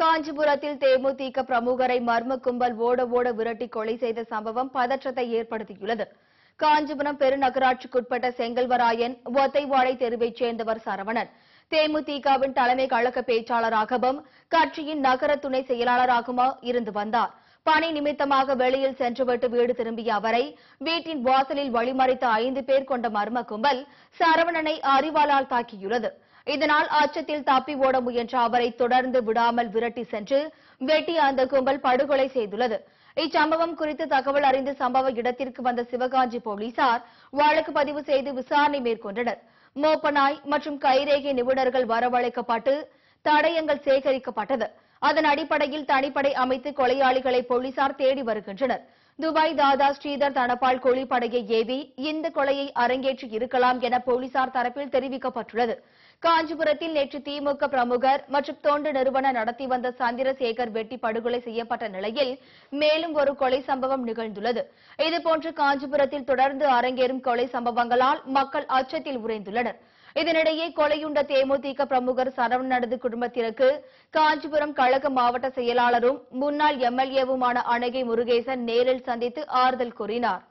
காஞ்சிபுரத்தில் தேமுதிக பிரமுகரை மர்ம கும்பல் ஓட ஓட விரட்டி கொலை செய்த சம்பவம் பதற்றத்தை ஏற்படுத்தியுள்ளது. காஞ்சிபுரம் பெருநகராட்சிக்குட்பட்ட செங்கல்வராயன் ஒத்தைவாழை தெருவைச் சேர்ந்தவர் சரவணன். தேமுதிகவின் தலைமை கழக பேச்சாளராகவும் கட்சியின் நகர துணை செயலாளராகவும் இருந்து வந்தார். பணி நிமித்தமாக வெளியில் சென்றுவிட்டு வீடு திரும்பிய அவரை வீட்டின் வாசலில் வழிமறித்த ஐந்து பேர் கொண்ட மர்ம கும்பல் சரவணனை அறிவாளால் தாக்கியுள்ளது. இதனால் அச்சத்தில் தப்பி ஓட முயன்ற அவரை தொடர்ந்து விடாமல் விரட்டி சென்று வெட்டி அந்த கும்பல் படுகொலை செய்துள்ளது. இச்சம்பவம் குறித்து தகவல் அறிந்து சம்பவ இடத்திற்கு வந்த சிவகாஞ்சி போலீசார் வழக்கு பதிவு செய்து விசாரணை மேற்கொண்டனர். மோப்பநாய் மற்றும் கைரேகை நிபுணர்கள் வரவழைக்கப்பட்டு தடயங்கள் சேகரிக்கப்பட்டது. அதன் அடிப்படையில் தனிப்படை அமைத்து கொலையாளிகளை போலீசார் தேடி வருகின்றனர். துபாய் தாதா ஸ்ரீதர் தனபால் கொலிப்படையை ஏவி இந்த கொலையை அரங்கேற்றி இருக்கலாம் என போலீசார் தரப்பில் தெரிவிக்கப்பட்டுள்ளது. காஞ்சிபுரத்தில் நேற்று திமுக பிரமுகர் மற்றும் தொண்டு நிறுவனம் நடத்தி வந்த சந்திரசேகர் வெட்டி படுகொலை செய்யப்பட்ட நிலையில் மேலும் ஒரு கொலை சம்பவம் நிகழ்ந்துள்ளது. இதுபோன்று காஞ்சிபுரத்தில் தொடர்ந்து அரங்கேறும் கொலை சம்பவங்களால் மக்கள் அச்சத்தில் உறைந்துள்ளனர். இதனிடையே கொலையுண்ட தேமுதிக பிரமுகர் சரவணனது குடும்பத்திற்கு காஞ்சிபுரம் கழக மாவட்ட செயலாளரும் முன்னாள் எம்எல்ஏவுமான அணகை முருகேசன் நேரில் சந்தித்து ஆறுதல் கூறினார்.